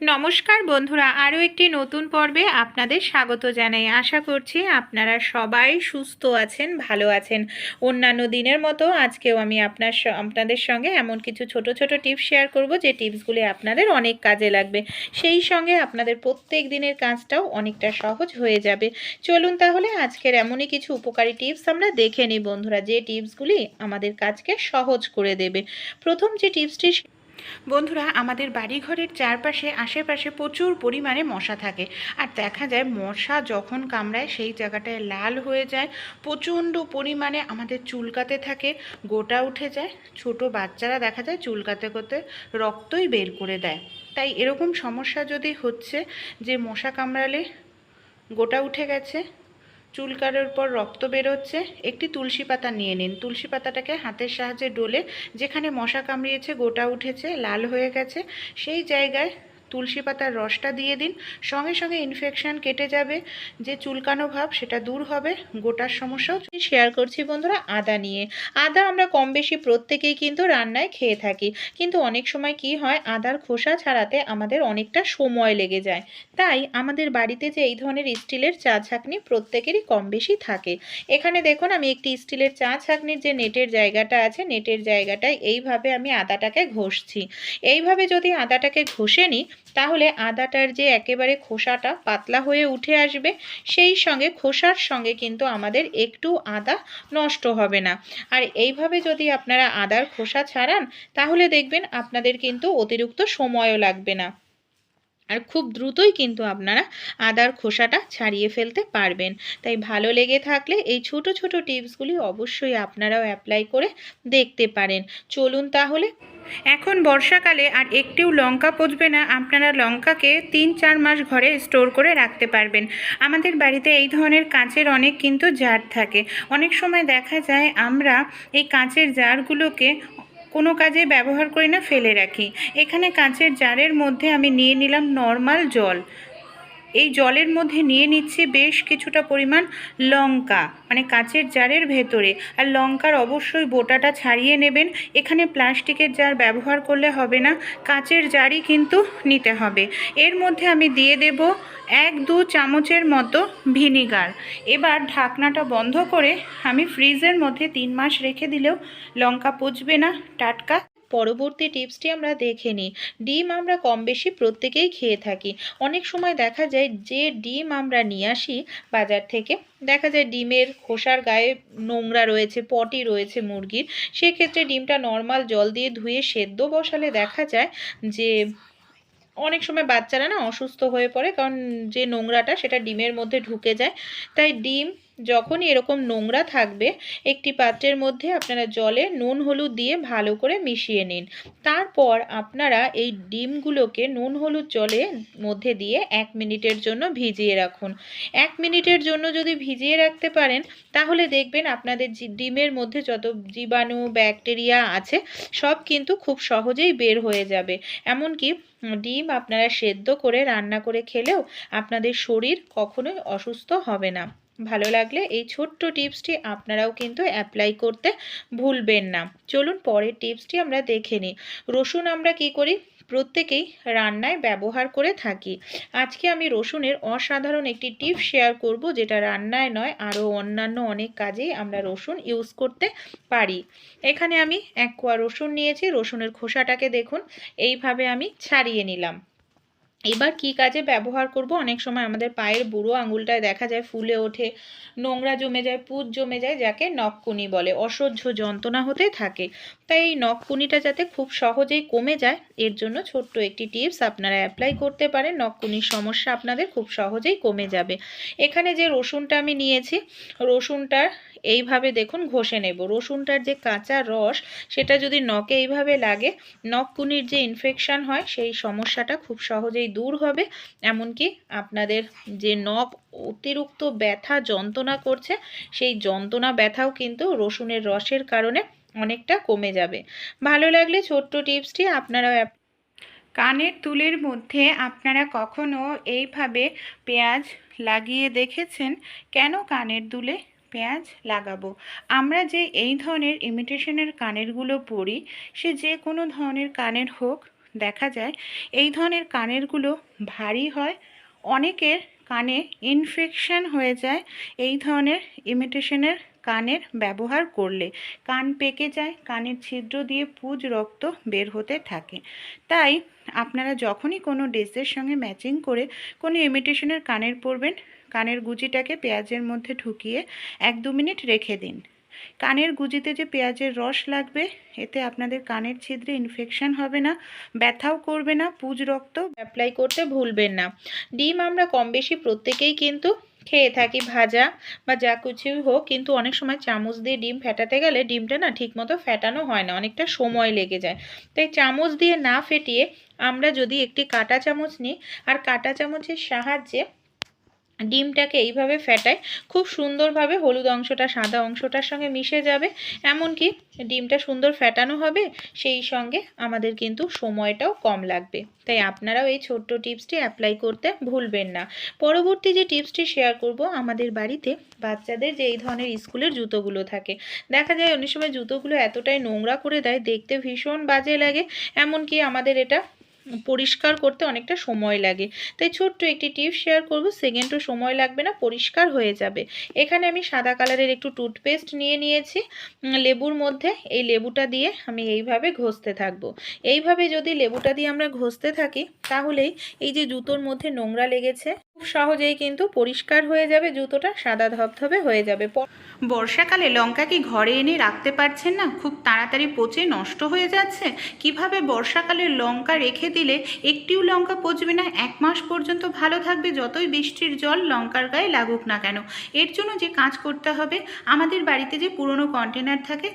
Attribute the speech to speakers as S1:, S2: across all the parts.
S1: নমস্কার বন্ধুরা, আরও একটি নতুন পর্বে আপনাদের স্বাগত জানাই। আশা করছি আপনারা সবাই সুস্থ আছেন, ভালো আছেন। অন্যান্য দিনের মতো আজকেও আমি আপনার আপনাদের সঙ্গে এমন কিছু ছোট ছোট টিপস শেয়ার করব যে টিপসগুলি আপনাদের অনেক কাজে লাগবে। সেই সঙ্গে আপনাদের প্রত্যেক দিনের কাজটাও অনেকটা সহজ হয়ে যাবে। চলুন তাহলে আজকের এমনই কিছু উপকারী টিপস আমরা দেখে নিই বন্ধুরা, যে টিপসগুলি আমাদের কাজকে সহজ করে দেবে। প্রথম যে টিপসটি বন্ধুরা, আমাদের বাড়িঘরের চারপাশে আশেপাশে প্রচুর পরিমাণে মশা থাকে। আর দেখা যায়, মশা যখন কামড়ায়, সেই জায়গাটায় লাল হয়ে যায়, প্রচণ্ড পরিমাণে আমাদের চুলকাতে থাকে, গোটা উঠে যায়। ছোট বাচ্চারা দেখা যায়, চুলকাতে করতে রক্তই বের করে দেয়। তাই এরকম সমস্যা যদি হচ্ছে যে মশা কামড়ালে গোটা উঠে গেছে চুলকানোর পর রক্ত বেরোচ্ছে, একটি তুলসী পাতা নিয়ে নিন। তুলসী পাতাটাকে হাতের সাহায্যে ডলে, যেখানে মশা কামড়িয়েছে, গোটা উঠেছে, লাল হয়ে গেছে। সেই জায়গায় তুলসী পাতার রসটা দিয়ে দিন। সঙ্গে সঙ্গে ইনফেকশন কেটে যাবে। যে চুলকানো ভাব, সেটা দূর হবে। গোটার সমস্যাও শেয়ার করছি বন্ধুরা আদা নিয়ে। আদা আমরা কম বেশি প্রত্যেকেই কিন্তু রান্নায় খেয়ে থাকি। কিন্তু অনেক সময় কি হয়, আদার খোসা ছাড়াতে আমাদের অনেকটা সময় লেগে যায়। তাই আমাদের বাড়িতে যে এই ধরনের স্টিলের চা ছাঁকনি প্রত্যেকেরই কম বেশি থাকে। এখানে দেখুন, আমি একটি স্টিলের চা ছাঁকনির যে নেটের জায়গাটা আছে, নেটের জায়গাটায় এইভাবে আমি আদাটাকে ঘষছি। এইভাবে যদি আদাটাকে ঘষে নিই তাহলে আদাটার যে একেবারে খোসাটা পাতলা হয়ে উঠে আসবে, সেই সঙ্গে খোসার সঙ্গে কিন্তু আমাদের একটু আদা নষ্ট হবে না। আর এইভাবে যদি আপনারা আদার খোসা ছাড়ান, তাহলে দেখবেন আপনাদের কিন্তু অতিরিক্ত সময়ও লাগবে না। আর খুব দ্রুতই কিন্তু আপনারা আদার খোসাটা ছাড়িয়ে ফেলতে পারবেন। তাই ভালো লেগে থাকলে এই ছোট ছোট টিপসগুলি অবশ্যই আপনারাও অ্যাপ্লাই করে দেখতে পারেন। চলুন তাহলে। এখন বর্ষাকালে আর একটিও লঙ্কা পচবে না, আপনারা লঙ্কাকে তিন, চার মাস ঘরে স্টোর করে রাখতে পারবেন। আমাদের বাড়িতে এই ধরনের কাঁচের অনেক কিন্তু জার থাকে। অনেক সময় দেখা যায় আমরা এই কাঁচের জারগুলোকে কোনো কাজে ব্যবহার করি না, ফেলে রাখি। এখানে কাঁচের জারের মধ্যে আমি নিয়ে নিলাম নর্মাল জল। এই জলের মধ্যে নিয়ে নিচ্ছি বেশ কিছুটা পরিমাণ লঙ্কা মানে কাঁচের জারের ভেতরে। আর লঙ্কার অবশ্যই বোটাটা ছাড়িয়ে নেবেন। এখানে প্লাস্টিকের জার ব্যবহার করলে হবে না, কাঁচের জারই কিন্তু নিতে হবে। এর মধ্যে আমি দিয়ে দেব এক দু চামচের মতো ভিনিগার। এবার ঢাকনাটা বন্ধ করে আমি ফ্রিজের মধ্যে তিন মাস রেখে দিলেও লঙ্কা পচবে না, টাটকা। পরবর্তী টিপসটি আমরা দেখে নিই। ডিম আমরা কম বেশি প্রত্যেকেই খেয়ে থাকি। অনেক সময় দেখা যায় যে ডিম আমরা নিয়ে আসি বাজার থেকে, দেখা যায় ডিমের খোসার গায়ে নোংরা রয়েছে, পটি রয়েছে মুরগির, সেক্ষেত্রে ডিমটা নর্মাল জল দিয়ে ধুয়ে সেদ্ধ বসালে দেখা যায় যে অনেক সময় বাচ্চারা না অসুস্থ হয়ে পড়ে কারণ যে নোংরাটা সেটা ডিমের মধ্যে ঢুকে যায়। তাই ডিম যখনই এরকম নোংরা থাকবে, একটি পাত্রের মধ্যে আপনারা জলে নুন হলুদ দিয়ে ভালো করে মিশিয়ে নিন। তারপর আপনারা এই ডিমগুলোকে নুন হলুদ জলে মধ্যে দিয়ে এক মিনিটের জন্য ভিজিয়ে রাখুন। এক মিনিটের জন্য যদি ভিজিয়ে রাখতে পারেন, তাহলে দেখবেন আপনাদের ডিমের মধ্যে যত জীবাণু, ব্যাকটেরিয়া আছে, সব কিন্তু খুব সহজেই বের হয়ে যাবে। এমনকি ডিম আপনারা সেদ্ধ করে, রান্না করে খেলেও আপনাদের শরীর কখনোই অসুস্থ হবে না। ভালো লাগলে এই ছোট্ট টিপসটি আপনারাও কিন্তু অ্যাপ্লাই করতে ভুলবেন না। চলুন পরের টিপসটি আমরা দেখে নিই। রসুন আমরা কি করি? প্রত্যেকেই রান্নায় ব্যবহার করে থাকি। আজকে আমি রসুনের অসাধারণ একটি টিপস শেয়ার করব, যেটা রান্নায় নয়, আরও অন্যান্য অনেক কাজেই আমরা রসুন ইউজ করতে পারি। এখানে আমি এক কোয়া রসুন নিয়েছি, রসুনের খোসাটাকে দেখুন, এইভাবে আমি ছাড়িয়ে নিলাম। এবার কি কাজে ব্যবহার করব? অনেক সময় আমাদের পায়ের বুড়ো আঙুলটায় দেখা যায় ফুলে ওঠে, নোংরা জমে যায় পুজ জমে যায়, যাকে নখকুনি বলে। অসহ্য যন্ত্রণা হতে থাকে। তাই এই নখকুনিটা যাতে খুব সহজেই কমে যায়, এর জন্য ছোট্ট একটি টিপস আপনারা অ্যাপ্লাই করতে পারেন। নখকুনির সমস্যা আপনাদের খুব সহজেই কমে যাবে। এখানে যে রসুনটা আমি নিয়েছি রসুনটা এইভাবে দেখুন ঘষে নেব। রসুনটার যে কাঁচা রস, সেটা যদি নখে এইভাবে লাগে নখকুনির যে ইনফেকশান হয়, সেই সমস্যাটা খুব সহজেই দূর হবে। এমনকি আপনাদের যে নখ অতিরিক্ত ব্যথা, যন্ত্রণা করছে, সেই যন্ত্রণা ব্যথাও কিন্তু রসুনের রসের কারণে অনেকটা কমে যাবে। ভালো লাগলে ছোট্ট টিপসটি আপনারা কানের দুলের মধ্যে আপনারা কখনো এইভাবে পেঁয়াজ লাগিয়ে দেখেছেন? কেন কানের দুলে? পেঁয়াজ লাগাবো। আমরা যে এই ধরনের ইমিটেশনের কানেরগুলো পরি সে যে কোনো ধরনের কানের হোক, দেখা যায় এই ধরনের কানেরগুলো ভারী হয়, অনেকের কানে ইনফেকশন হয়ে যায় এই ধরনের ইমিটেশনের কানের ব্যবহার করলে। কান পেকে যায়, কানের ছিদ্র দিয়ে পুজ রক্ত বের হতে থাকে। তাই আপনারা যখনই কোনো ড্রেসের সঙ্গে ম্যাচিং করে কোনো ইমিটেশনের কানের পরবেন কানের গুজিটাকে পেঁয়াজের মধ্যে ঢুকিয়ে এক দু মিনিট রেখে দিন। কানের গুজিতে যে পেঁয়াজের রস লাগবে, এতে আপনাদের কানের ছিদ্রে ইনফেকশন হবে না, ব্যথাও করবে না, পুজ রক্ত অ্যাপ্লাই করতে ভুলবেন না। ডিম আমরা কম বেশি প্রত্যেকেই কিন্তু খেয়ে থাকি ভাজা বা যা কিছুই হোক, কিন্তু অনেক সময় চামচ দিয়ে ডিম ফেটাতে গেলে ডিমটা না ঠিকমতো ফেটানো হয় না, অনেকটা সময় লেগে যায়। তাই চামচ দিয়ে না ফেটিয়ে আমরা যদি একটি কাঁটা চামচ নিই, আর কাঁটা চামচের সাহায্যে ডিমটাকে এইভাবে ফেটায়, খুব সুন্দরভাবে হলুদ অংশটা, সাদা অংশটার সঙ্গে মিশে যাবে। এমনকি ডিমটা সুন্দর ফেটানো হবে, সেই সঙ্গে আমাদের কিন্তু সময়টাও কম লাগবে। তাই আপনারাও এই ছোট্ট টিপসটি অ্যাপ্লাই করতে ভুলবেন না। পরবর্তী যে টিপসটি শেয়ার করব, আমাদের বাড়িতে বাচ্চাদের যে এই ধরনের স্কুলের জুতোগুলো থাকে। দেখা যায় অনেক সময় জুতোগুলো এতটাই নোংরা করে দেয়, দেখতে ভীষণ বাজে লাগে। এমনকি আমাদের এটা পরিষ্কার করতে অনেকটা সময় লাগে। তাই ছোট্ট একটি টিপ শেয়ার করব, সেকেন্ডও সময় লাগবে না, পরিষ্কার হয়ে যাবে। এখানে আমি সাদা কালারের একটু টুথপেস্ট নিয়ে নিয়েছি। লেবুর মধ্যে এই লেবুটা দিয়ে আমি এইভাবে ঘষতে থাকব। এইভাবে যদি লেবুটা দিয়ে আমরা ঘষতে থাকি তাহলেই এই যে জুতোর মধ্যে নোংরা লেগেছে, খুব সহজেই কিন্তু পরিষ্কার হয়ে যাবে, জুতোটা সাদা ধবধবে হয়ে যাবে। বর্ষাকালে লঙ্কা কি ঘরে এনে রাখতে পারছেন না? খুব তাড়াতাড়ি পচে নষ্ট হয়ে যাচ্ছে? কীভাবে বর্ষাকালে লঙ্কা রেখে দিলে একটিও লঙ্কা পচবে না, এক মাস পর্যন্ত ভালো থাকবে, যতই বৃষ্টির জল লঙ্কার গায়ে লাগুক না কেন। এর জন্য যে কাজ করতে হবে, আমাদের বাড়িতে যে পুরনো কন্টেনার থাকে,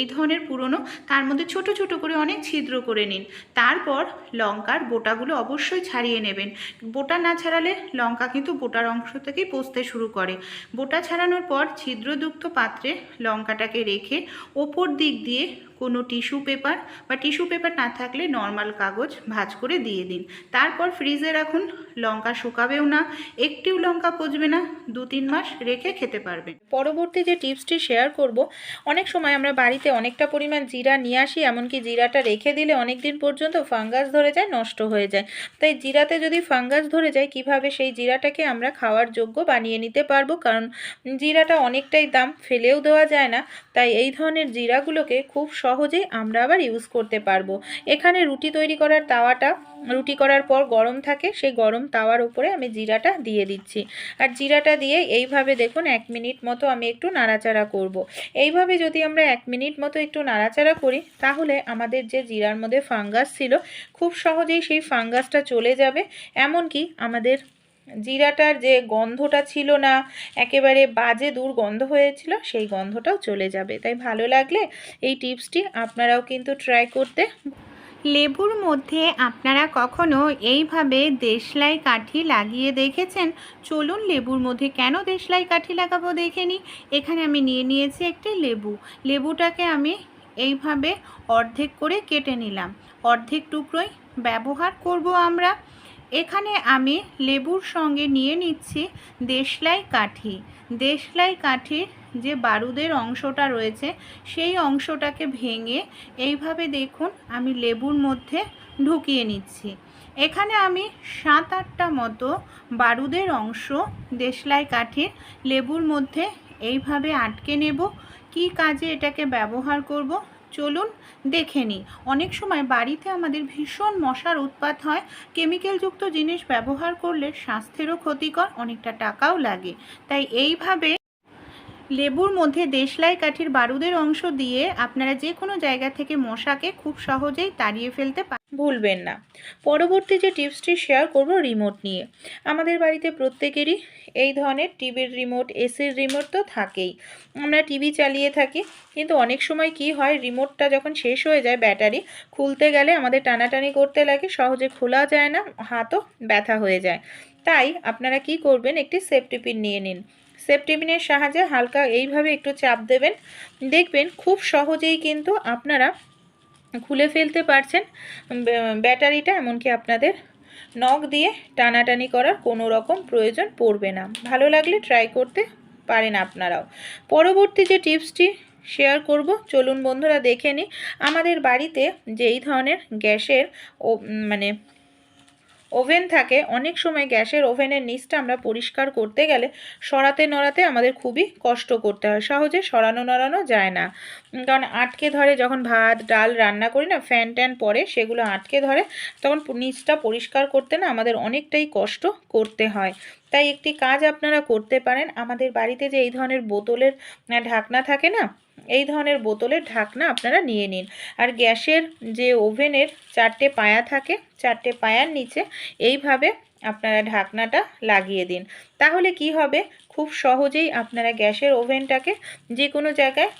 S1: এই ধরনের পুরনো, তার মধ্যে ছোট ছোট করে অনেক ছিদ্র করে নিন। তারপর লঙ্কার বোটাগুলো অবশ্যই ছাড়িয়ে নেবেন। বোটা না ছাড়ালে লঙ্কা কিন্তু বোটার অংশ থেকেই পচতে শুরু করে। বোটা ছাড়ানোর পর ছিদ্রযুক্ত পাত্রে লঙ্কাটাকে রেখে ওপর দিক দিয়ে কোনো টিস্যু পেপার বা টিস্যু পেপার না থাকলে নর্মাল কাগজ ভাঁজ করে দিয়ে দিন। তারপর ফ্রিজে রাখুন, লঙ্কা শুকাবেও না, একটিও লঙ্কা পচবে না, দু তিন মাস রেখে খেতে পারবেন। পরবর্তী যে টিপসটি শেয়ার করব, অনেক সময় আমরা বাড়িতে অনেকটা পরিমাণ জিরা নিয়ে আসি, এমনকি জিরাটা রেখে দিলে অনেক দিন পর্যন্ত ফাঙ্গাস ধরে যায়, নষ্ট হয়ে যায়। তাই জিরাতে যদি ফাঙ্গাস ধরে যায়, কীভাবে সেই জিরাটাকে আমরা খাওয়ার যোগ্য বানিয়ে নিতে পারব? কারণ জিরাটা অনেকটাই দাম, ফেলেও দেওয়া যায় না। তাই এই ধরনের জিরাগুলোকে খুব সহজেই আমরা আবার ইউজ করতে পারব। এখানে রুটি তৈরি করার তাওয়াটা, রুটি করার পর গরম থাকে, সেই গরম তাওয়ার উপরে আমি জিরাটা দিয়ে দিচ্ছি। আর জিরাটা দিয়ে এইভাবে দেখুন এক মিনিট মতো আমি একটু নাড়াচাড়া করব। এইভাবে যদি আমরা এক মিনিট মতো একটু নাড়াচাড়া করি, তাহলে আমাদের যে জিরার মধ্যে ফাঙ্গাস ছিল, খুব সহজেই সেই ফাঙ্গাসটা চলে যাবে। এমনকি আমাদের জিরাটার যে গন্ধটা ছিল না, একেবারে বাজে দুর্গন্ধ হয়েছিল, সেই গন্ধটাও চলে যাবে। তাই ভালো লাগলে এই টিপসটি আপনারাও কিন্তু ট্রাই করতে। লেবুর মধ্যে আপনারা কখনো এইভাবে দেশলাই কাঠি লাগিয়ে দেখেছেন? চলুন লেবুর মধ্যে কেন দেশলাই কাঠি লাগাবো দেখে নিই। এখানে আমি নিয়ে নিয়েছি একটি লেবু। লেবুটাকে আমি এইভাবে অর্ধেক করে কেটে নিলাম। অর্ধেক টুকরোই ব্যবহার করব আমরা। এখানে আমি লেবুর সঙ্গে নিয়ে নিচ্ছি দেশলাই কাঠি। দেশলাই কাঠির যে বারুদের অংশটা রয়েছে, সেই অংশটাকে ভেঙে এইভাবে দেখুন আমি লেবুর মধ্যে ঢুকিয়ে নিচ্ছি। এখানে আমি সাত আটটা মতো বারুদের অংশ দেশলাই কাঠির লেবুর মধ্যে এইভাবে আটকে নেব। কী কাজে এটাকে ব্যবহার করব চলুন দেখে নিই। অনেক সময় বাড়িতে আমাদের ভীষণ মশার উৎপাত হয়, কেমিক্যালযুক্ত জিনিস ব্যবহার করলে স্বাস্থ্যেরও ক্ষতিকর, অনেকটা টাকাও লাগে। তাই এইভাবে লেবুর মধ্যে দেশলাই কাঠির বারুদের অংশ দিয়ে আপনারা যে কোনো জায়গা থেকে মশাকে খুব সহজেই তাড়িয়ে ফেলতে ভুলবেন না। পরবর্তী যে টিপসটি শেয়ার করব রিমোট নিয়ে। আমাদের বাড়িতে প্রত্যেকেরই এই ধরনের টিভির রিমোট এসির রিমোট তো থাকেই। আমরা টিভি চালিয়ে থাকি, কিন্তু অনেক সময় কি হয়, রিমোটটা যখন শেষ হয়ে যায় ব্যাটারি, খুলতে গেলে আমাদের টানাটানি করতে লাগে, সহজে খোলা যায় না, হাতও ব্যথা হয়ে যায়। তাই আপনারা কি করবেন, একটি সেফটি পিন নিয়ে নিন। সেফটি পিনের সাহায্যে হালকা এইভাবে একটু চাপ দেবেন। দেখবেন খুব সহজেই কিন্তু আপনারা খুলে ফেলতে পারছেন। ব্য- ব্যাটারিটা এমনকি আপনাদের নখ দিয়ে টানাটানি করার কোনো রকম প্রয়োজন পড়বে না। ভালো লাগলে ট্রাই করতে পারেন আপনারাও। পরবর্তী যে টিপসটি শেয়ার করব, চলুন বন্ধুরা দেখে নিই। আমাদের বাড়িতে যেই ধরনের গ্যাসের ও মানে ওভেন থাকে, অনেক সময় গ্যাসের ওভেনের নিচটা আমরা পরিষ্কার করতে গেলে সরাতে নড়াতে আমাদের খুবই কষ্ট করতে হয়, সহজে সরানো নড়ানো যায় না। কারণ আটকে ধরে যখন ভাত, ডাল রান্না করি না, ফ্যান ট্যান পরে সেগুলো আটকে ধরে তখন নিচটা পরিষ্কার করতে না আমাদের অনেকটাই কষ্ট করতে হয়। তাই একটি কাজ আপনারা করতে পারেন। আমাদের বাড়িতে যে এই ধরনের বোতলের ঢাকনা থাকে না, এই ধরনের বোতলের ঢাকনা আপনারা নিয়ে নিন। আর গ্যাসের যে ওভেনের চারটে পায়া থাকে, চারটে পায়ার নিচে এইভাবে আপনারা ঢাকনাটা লাগিয়ে দিন। তাহলে কি হবে? খুব সহজেই আপনারা গ্যাসের ওভেনটাকে যে কোনো জায়গায়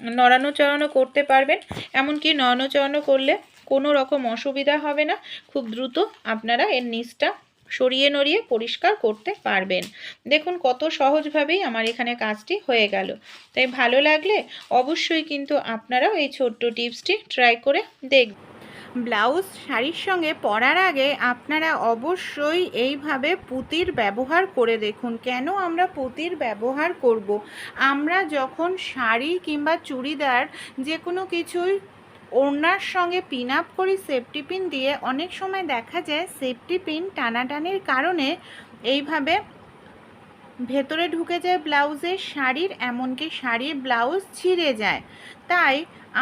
S1: নড়ানো চড়ানো করতে পারবেন। এমনকি নড়ানো চড়ানো করলে কোনো রকম অসুবিধা হবে না। খুব দ্রুত আপনারা এর নিচটা সরিয়ে নড়িয়ে পরিষ্কার করতে পারবেন। দেখুন কত সহজভাবেই আমার এখানে কাজটি হয়ে গেল। তাই ভালো লাগলে অবশ্যই কিন্তু আপনারাও এই ছোট্ট টিপসটি ট্রাই করে দেখবেন ব্লাউজ শাড়ির সঙ্গে পরার আগে আপনারা অবশ্যই এইভাবে পুঁতির ব্যবহার করে দেখুন। কেন আমরা পুঁতির ব্যবহার করব। আমরা যখন শাড়ি কিংবা চুড়িদার যে কোনো কিছুই ওড়নার সঙ্গে পিন আপ করি সেফটি পিন দিয়ে অনেক সময় দেখা যায় সেফটি পিন টানাটানির কারণে এইভাবে ভেতরে ঢুকে যায় ব্লাউজের শাড়ির, এমনকি শাড়ির ব্লাউজ ছিঁড়ে যায়। তাই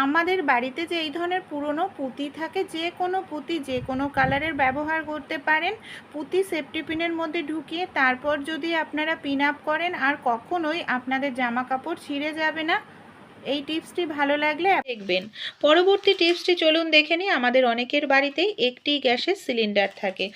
S1: আমাদের বাড়িতে যে এই ধরনের পুরনো পুঁতি থাকে, যে কোনো পুঁতি, যে কোনো কালারের ব্যবহার করতে পারেন। পুঁতি সেফটি পিনের মধ্যে ঢুকিয়ে তারপর যদি আপনারা পিন আপ করেন, আর কখনোই আপনাদের জামা কাপড় ছিঁড়ে যাবে না। এই টিপসটি ভালো লাগলে দেখবেন। পরবর্তী টিপসটি চলুন দেখে নিই, আমাদের অনেকের বাড়িতেই একটি গ্যাসের সিলিন্ডার থাকে।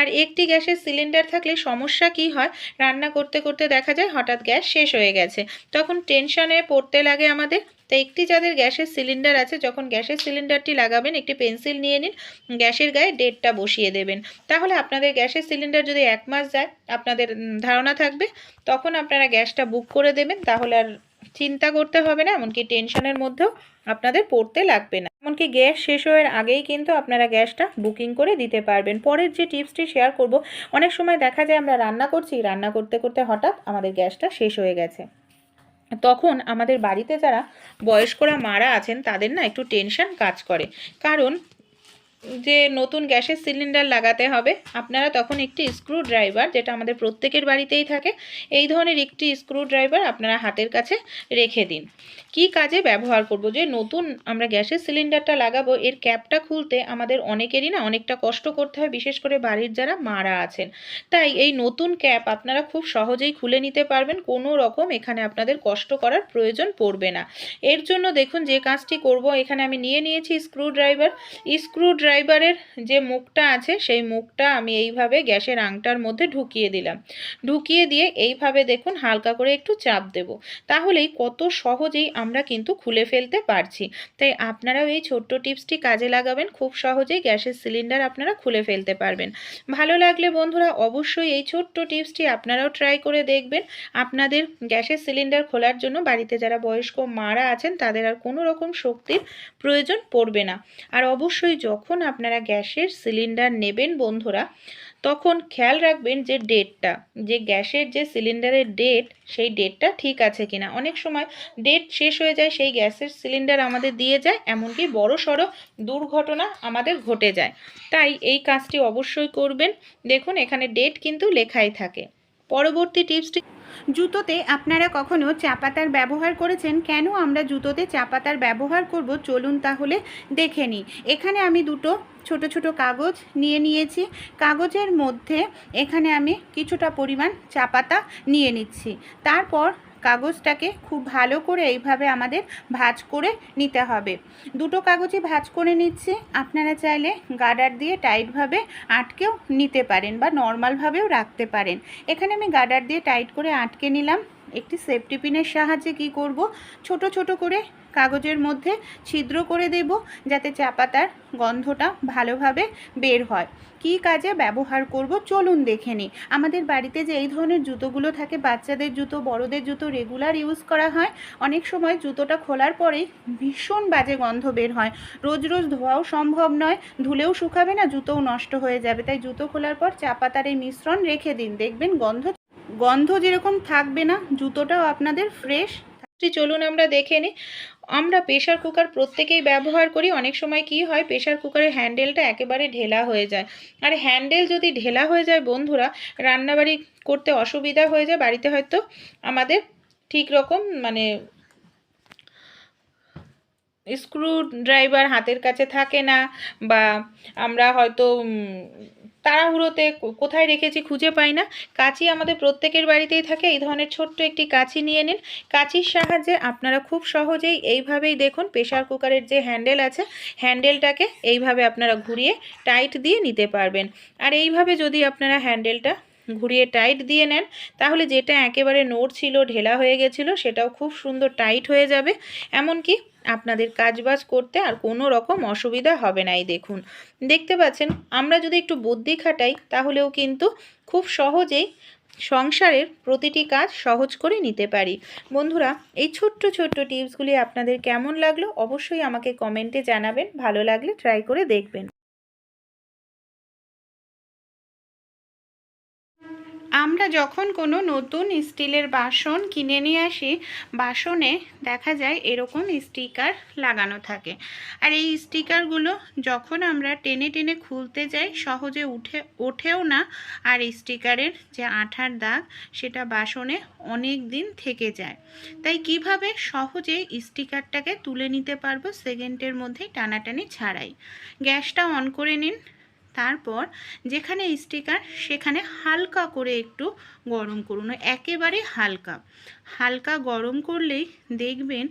S1: আর একটি গ্যাসের সিলিন্ডার থাকলে সমস্যা কি হয়? রান্না করতে করতে দেখা যায় হঠাৎ গ্যাস শেষ হয়ে গেছে। তখন টেনশনে পড়তে লাগে আমাদের। তো একটি যাদের গ্যাসের সিলিন্ডার আছে, যখন গ্যাসের সিলিন্ডারটি লাগাবেন, একটি পেন্সিল নিয়ে নিন, গ্যাসের গায়ে ডেটটা বসিয়ে দেবেন। তাহলে আপনাদের গ্যাসের সিলিন্ডার যদি এক মাস যায়, আপনাদের ধারণা থাকবে, তখন আপনারা গ্যাসটা বুক করে দেবেন, তাহলে আর চিন্তা করতে হবে না, এমনকি টেনশনের মধ্যেও আপনাদের পড়তে লাগবে না। এমনকি গ্যাস শেষ হওয়ার আগেই কিন্তু আপনারা গ্যাসটা বুকিং করে দিতে পারবেন। পরের যে টিপসটি শেয়ার করব, অনেক সময় দেখা যায় আমরা রান্না করছি, রান্না করতে করতে হঠাৎ আমাদের গ্যাসটা শেষ হয়ে গেছে। তখন আমাদের বাড়িতে যারা বয়স্করা, মারা আছেন, তাদের না একটু টেনশন কাজ করে। কারণ যে নতুন গ্যাসের সিলিন্ডার লাগাতে হবে, আপনারা তখন একটি স্ক্রু ড্রাইভার যেটা আমাদের প্রত্যেকের বাড়িতেই থাকে, এই ধরনের একটি স্ক্রু ড্রাইভার আপনারা হাতের কাছে রেখে দিন। কি কাজে ব্যবহার করব? যে নতুন আমরা গ্যাসের সিলিন্ডারটা লাগাবো, এর ক্যাপটা খুলতে আমাদের অনেকেরই না অনেকটা কষ্ট করতে হয়, বিশেষ করে বাড়ির যারা মারা আছেন। তাই এই নতুন ক্যাপ আপনারা খুব সহজেই খুলে নিতে পারবেন, কোনো রকম এখানে আপনাদের কষ্ট করার প্রয়োজন পড়বে না। এর জন্য দেখুন যে কাজটি করব, এখানে আমি নিয়ে নিয়েছি স্ক্রু ড্রাইভার স্ক্রু ড্রাইভারের যে মুখটা আছে, সেই মুখটা আমি এইভাবে গ্যাসের আংটার মধ্যে ঢুকিয়ে দিলাম। ঢুকিয়ে দিয়ে এইভাবে দেখুন হালকা করে একটু চাপ দেব। তাহলেই কত সহজেই আমরা কিন্তু খুলে ফেলতে পারছি। তাই আপনারাও এই ছোট্ট টিপসটি কাজে লাগাবেন। খুব সহজেই গ্যাসের সিলিন্ডার আপনারা খুলে ফেলতে পারবেন। ভালো লাগলে বন্ধুরা অবশ্যই এই ছোট্ট টিপসটি আপনারাও ট্রাই করে দেখবেন। আপনাদের গ্যাসের সিলিন্ডার খোলার জন্য বাড়িতে যারা বয়স্ক মারা আছেন, তাদের আর কোনো রকম শক্তির প্রয়োজন পড়বে না। আর অবশ্যই যখন আপনারা গ্যাসের সিলিন্ডার নেবেন বন্ধুরা তখন খেয়াল রাখবেন যে ডেটটা, যে গ্যাসের যে সিলিন্ডারের ডেট, সেই ডেটটা ঠিক আছে কিনা। অনেক সময় ডেট শেষ হয়ে যায়, সেই গ্যাসের সিলিন্ডার আমাদের দিয়ে যায়, এমনকি বড় সড়ো দুর্ঘটনা আমাদের ঘটে যায়। তাই এই কাজটি অবশ্যই করবেন। দেখুন, এখানে ডেট কিন্তু লেখাই থাকে। পরবর্তী টিপসটি জুতোতে আপনারা কখনো চাপাতার ব্যবহার করেছেন? কেন আমরা জুতোতে চাপাতার ব্যবহার করব? চলুন তাহলে দেখে নিই। এখানে আমি দুটো ছোট ছোট কাগজ নিয়ে নিয়েছি। কাগজের মধ্যে এখানে আমি কিছুটা পরিমাণ চাপাতা নিয়ে নিচ্ছি। তারপর কাগজটাকে খুব ভালো করে এইভাবে আমাদের ভাঁজ করে নিতে হবে। দুটো কাগজই ভাজ করে নিচ্ছি। আপনারা চাইলে গার্ডার দিয়ে টাইটভাবে আটকেও নিতে পারেন বা নর্মালভাবেও রাখতে পারেন। এখানে আমি গার্ডার দিয়ে টাইট করে আটকে নিলাম। একটি সেফটি পিনের সাহায্যে কি করব? ছোট ছোট করে কাগজের মধ্যে ছিদ্র করে দেব যাতে চাপাতার গন্ধটা ভালোভাবে বের হয়। কী কাজে ব্যবহার করব? চলুন দেখে নিই। আমাদের বাড়িতে যে এই ধরনের জুতোগুলো থাকে, বাচ্চাদের জুতো, বড়দের জুতো রেগুলার ইউজ করা হয়। অনেক সময় জুতোটা খোলার পরেই ভীষণ বাজে গন্ধ বের হয়। রোজ রোজ ধোয়াও সম্ভব নয়। ধুলেও শুকাবে না, জুতোও নষ্ট হয়ে যাবে। তাই জুতো খোলার পর চাপাতার এই মিশ্রণ রেখে দিন। দেখবেন গন্ধ গন্ধ যেরকম থাকবে না, জুতোটাও আপনাদের ফ্রেশ চলুন আমরা দেখে নিই আমরা প্রেশার কুকার প্রত্যেকেই ব্যবহার করি। অনেক সময় কি হয় প্রেশার কুকারের হ্যান্ডেলটা একেবারে ঢেলা হয়ে যায়। আর হ্যান্ডেল যদি ঢেলা হয়ে যায় বন্ধুরা, রান্নাবাড়ি করতে অসুবিধা হয়ে যায়, বাড়িতে হয়তো আমাদের ঠিক রকম মানে স্ক্রু ড্রাইভার হাতের কাছে থাকে না, বা আমরা হয়তো তাড়াহুড়োতে কোথায় রেখেছি খুঁজে পাই না। কাঁচি আমাদের প্রত্যেকের বাড়িতেই থাকে। এই ধরনের ছোট্ট একটি কাঁচি নিয়ে নিন। কাঁচির সাহায্যে আপনারা খুব সহজেই এইভাবেই দেখুন প্রেশার কুকারের যে হ্যান্ডেল আছে, হ্যান্ডেলটাকে এইভাবে আপনারা ঘুরিয়ে টাইট দিয়ে নিতে পারবেন। আর এইভাবে যদি আপনারা হ্যান্ডেলটা ঘুরিয়ে টাইট দিয়ে নেন। তাহলে যেটা একেবারে নোট ছিল, ঢেলা হয়ে গেছিল, সেটাও খুব সুন্দর টাইট হয়ে যাবে। এমনকি আপনাদের কাজবাজ করতে আর কোনো রকম অসুবিধা হবে নাই দেখুন। দেখতে পাচ্ছেন, আমরা যদি একটু বুদ্ধি খাটাই, তাহলেও কিন্তু খুব সহজেই সংসারের প্রতিটি কাজ সহজ করে নিতে পারি। বন্ধুরা, এই ছোট্ট ছোট্ট টিপসগুলি আপনাদের কেমন লাগল? অবশ্যই আমাকে কমেন্টে জানাবেন। ভালো লাগলে ট্রাই করে দেখবেন। আমরা যখন কোনো নতুন স্টিলের বাসন কিনে নিয়ে আসি, বাসনে দেখা যায় এরকম স্টিকার লাগানো থাকে। আর এই স্টিকারগুলো যখন আমরা টেনে টেনে খুলতে যাই, সহজে উঠে, ওঠেও না। আর স্টিকারের যে আঠার দাগ, সেটা বাসনে অনেক দিন থেকে যায়। তাই কীভাবে সহজে স্টিকারটাকে তুলে নিতে পারব, সেকেন্ডের মধ্যে টানাটানি ছাড়াই। গ্যাসটা অন করে নিন। তারপর যেখানে স্টিকার সেখানে হালকা করে একটু গরম করুন। একেবারে হালকা। হালকা গরম করলেই দেখবেন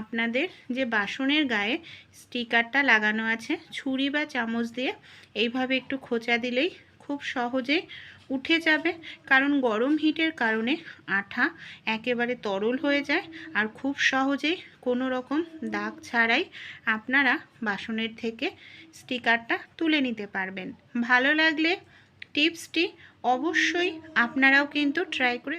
S1: আপনাদের যে বাসনের গায়ে স্টিকারটা লাগানো আছে, ছুরি বা চামচ দিয়ে, এইভাবে একটু খোঁচা দিলেই খুব সহজে উঠে যাবে। কারণ গরম হিটের কারণে আঠা একেবারে তরল হয়ে যায় আর খুব সহজেই কোনো রকম দাগ ছাড়াই আপনারা বাসনের থেকে স্টিকারটা তুলে নিতে পারবেন। ভালো লাগলে টিপসটি অবশ্যই আপনারাও কিন্তু ট্রাই করে